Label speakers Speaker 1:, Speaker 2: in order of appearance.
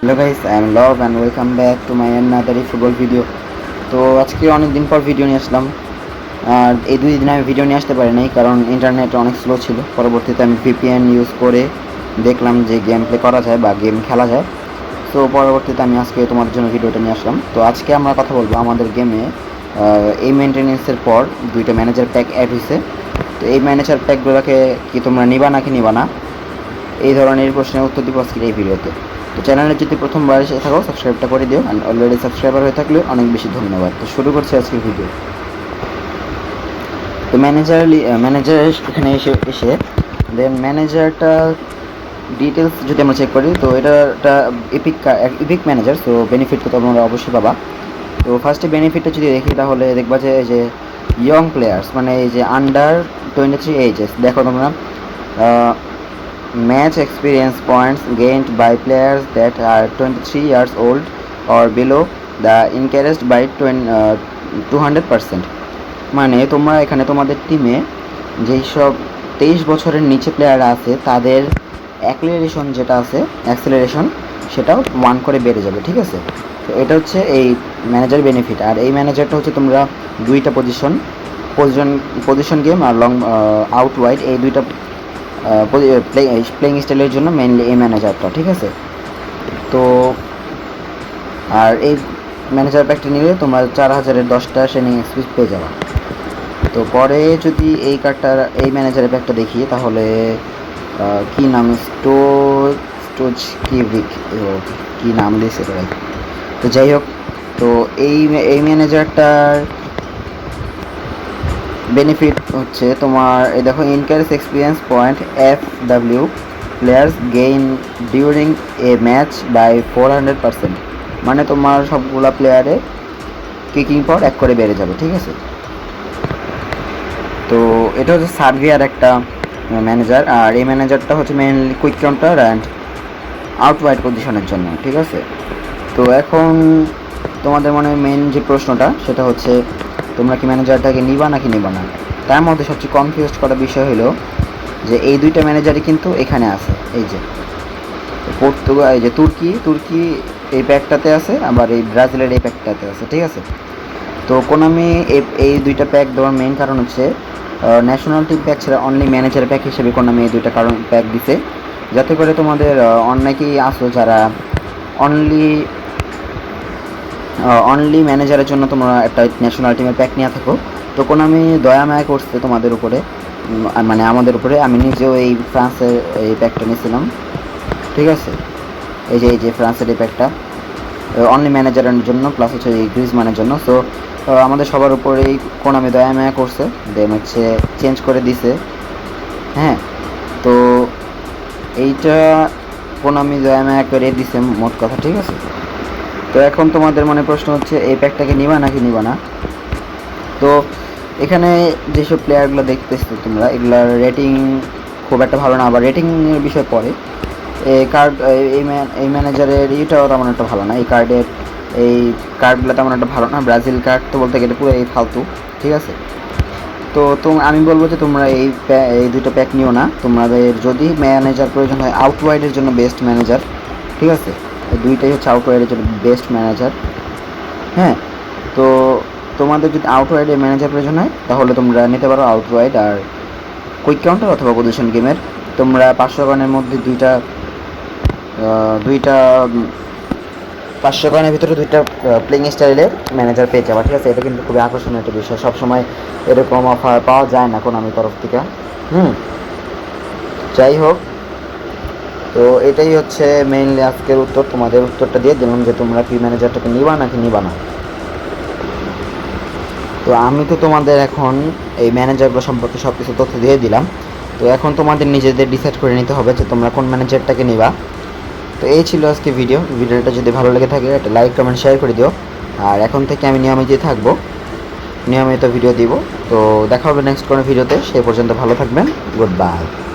Speaker 1: Hello guys I am Lav and welcome back to my another football video তো আজকে অনেক দিন পর ভিডিও নিয়ে আসলাম। আর এই দুই দিন আমি ভিডিও নিয়ে আসতে পারি নাই কারণ ইন্টারনেট অনেক স্লো ছিল। পরবর্তীতে আমি ভিপিএন ইউজ করে দেখলাম যে গেম প্লে করা যায় বা গেম খেলা যায়। তো পরবর্তীতে আমি আজকে তোমাদের জন্য ভিডিওটা নিয়ে আসলাম। তো আজকে আমরা কথা বলব আমাদের গেমে এই মেনটেনেন্সের পর দুইটা ম্যানেজার প্যাক অ্যাড হয়েছে তো এই ম্যানেজার প্যাকগুলোকে কি তোমরা নিবা নাকি নিবা না? এই ধরনের প্রশ্নের উত্তর দিব আজকের এই ভিডিওতে তো চ্যানেলে যদি প্রথমবার এসে থাকো সাবস্ক্রাইবটা করে দিও অ্যান্ড অলরেডি সাবস্ক্রাইবার হয়ে থাকলে অনেক বেশি ধন্যবাদ। তো শুরু করছি আজকের ভিডিও তো ম্যানেজার ম্যানেজার এখানে এসে এসে দেন ম্যানেজারটা ডিটেলস যদি আমরা চেক করি, তো এটা একটা ইপিক ইপিক ম্যানেজার তো বেনিফিট তো তোমরা অবশ্যই পাবা। তো ফার্স্টে বেনিফিটটা যদি দেখি, তাহলে দেখবা যে, এই যে ইয়ং প্লেয়ার্স মানে এই যে আন্ডার টোয়েন্টি থ্রি এইচেস দেখো তোমরা। Match experience points gained by players that are 23 years old or below, the encouraged by 200 percent মানে তোমরা এখানে তোমাদের টিমে যেই সব তেইশ বছরের নিচে প্লেয়ার আছে, তাদের অ্যাক্সিলারেশন যেটা আছে অ্যাক্সিলারেশন সেটাও ওয়ান করে বেড়ে যাবে, ঠিক আছে? তো এটা হচ্ছে এই ম্যানেজার বেনিফিট আর এই ম্যানেজারটা হচ্ছে তোমরা দুইটা পজিশন পজিশন পজিশন গেম আর লং আউট ওয়াইড এই দুইটা প্লেইং স্টাইলের জন্য মেনলি এই ম্যানেজারটা ঠিক আছে? তো, আর এই ম্যানেজার প্যাকটা নিলে তোমার চার হাজারের দশটা শ্রেণি এক্সপিস পেয়ে যাবা। তো পরে যদি এই কার্ডটা এই ম্যানেজারের প্যাকটা দেখি, তাহলে কি নাম? স্টো স্টোজ কিভিক কি নাম দিয়েছে তো যাই হোক, তো এই এই ম্যানেজারটার বেনিফিট হচ্ছে তোমার, এই দেখো encourage experience point F W players gain during a match by four hundred percent মানে তোমার সবগুলা প্লেয়ারে কিকিং পর এক করে বেড়ে যাবে, ঠিক আছে? তো এটা হচ্ছে সার্ভিয়ার একটা ম্যানেজার আর এই ম্যানেজারটা হচ্ছে mainly quick counter and out wide পজিশনের জন্য, ঠিক আছে? তো এখন তোমাদের মনে মেন যে প্রশ্নটা, সেটা হচ্ছে তোমরা কি ম্যানেজারটাকে নিবা নাকি নিবা না? তার মধ্যে সবচেয়ে কনফিউজ করা বিষয় হলো যে এই দুইটা ম্যানেজারই কিন্তু এখানে আছে, এই যে। পর্তুগাল এই যে তুর্কি তুর্কি এই প্যাকটাতে আছে, আবার এই ব্রাজিলের এই প্যাকটাতে আছে, ঠিক আছে? তো কোনামি এই এই দুইটা প্যাক দেওয়ার মেইন কারণ হচ্ছে ন্যাশনাল টিম প্যাক ছাড়া অনলি ম্যানেজার প্যাক হিসেবে কোনামি এই দুইটা কারণ প্যাক দিতে যাতে করে তোমাদের অনেকেই আসো যারা অনলি অনলি ম্যানেজারের জন্য তোমরা একটা ন্যাশনাল টিমের প্যাক নিয়ে থাকো। তো কোন আমি দয়া মায়া করছে তোমাদের উপরে। মানে আমাদের উপরে। আমি নিজেও এই ফ্রান্সের এই প্যাকটা নিয়েছিলাম। ঠিক আছে? এই যে এই যে ফ্রান্সের এই প্যাকটা অনলি ম্যানেজারের জন্য প্লাস হচ্ছে এই গ্রিজম্যানের জন্য। সো আমাদের সবার উপরেই কোন আমি দয়া মায়া করছে। দেন হচ্ছে চেঞ্জ করে দিছে। হ্যাঁ? তো এইটা কোন আমি দয়া মায়া করে দিছে, মোট কথা। ঠিক আছে? তো এখন তোমাদের মনে প্রশ্ন হচ্ছে, এই প্যাকটাকে নিবা নাকি নিবা না? তো এখানে যেসব প্লেয়ারগুলো দেখতেছো তোমরা, এগুলার রেটিং খুব একটা ভালো না, আবার রেটিংয়ের বিষয় পরে। এই কার্ড এই এই ম্যানেজারের ইটাও তেমন একটা ভালো না, এই কার্ডের এই কার্ডগুলো তেমন একটা ভালো না ব্রাজিল কার্ড তো বলতে গেলে পুরো এই ফালতু, ঠিক আছে? তো তো আমি বলব যে তোমরা এই এই দুটো প্যাক নিও না, তোমাদের যদি ম্যানেজার প্রয়োজন হয় আউট ওয়াইডের জন্য বেস্ট ম্যানেজার ঠিক আছে? দুইটাই হচ্ছে আউট ওয়াইডের জন্য বেস্ট ম্যানেজার হ্যাঁ তো তোমাদের যদি আউট ওয়াইডে ম্যানেজার প্রয়োজন হয়, তাহলে তোমরা নিতে পারো আউট ওয়াইড আর কুইক কাউন্টার অথবা পজিশন গেমের তোমরা পাঁচশো রানের মধ্যে দুইটা দুইটা পাঁচশো রানের ভিতরে দুইটা প্লেইং স্টাইলের ম্যানেজার পেয়ে যাবা, ঠিক আছে? এটা কিন্তু খুবই আকর্ষণীয় একটা বিষয়। সবসময় এরকম অফার পাওয়া যায় না কোনো আমি তরফ থেকে। হুম, যাই হোক তো এটাই হচ্ছে মেইনলি আজকের উত্তর। তোমাদের উত্তরটা দিয়ে দিলাম যে তোমরা কি ম্যানেজারটাকে নিবা নাকি নিবা না। তো আমি তো তোমাদের এখন এই ম্যানেজারগুলো সম্পর্কে সব কিছু তথ্য দিয়ে দিলাম। তো এখন তোমাদের নিজেদের ডিসাইড করে নিতে হবে যে তোমরা কোন ম্যানেজারটাকে নিবা। তো এই ছিল আজকে ভিডিও ভিডিওটা যদি ভালো লেগে থাকে, একটা লাইক কমেন্ট শেয়ার করে দিও। আর এখন থেকে আমি নিয়মিতই থাকব। নিয়মিত ভিডিও দিব। তো দেখা হবে নেক্সট কোনো ভিডিওতে সেই পর্যন্ত ভালো থাকবেন। Good bye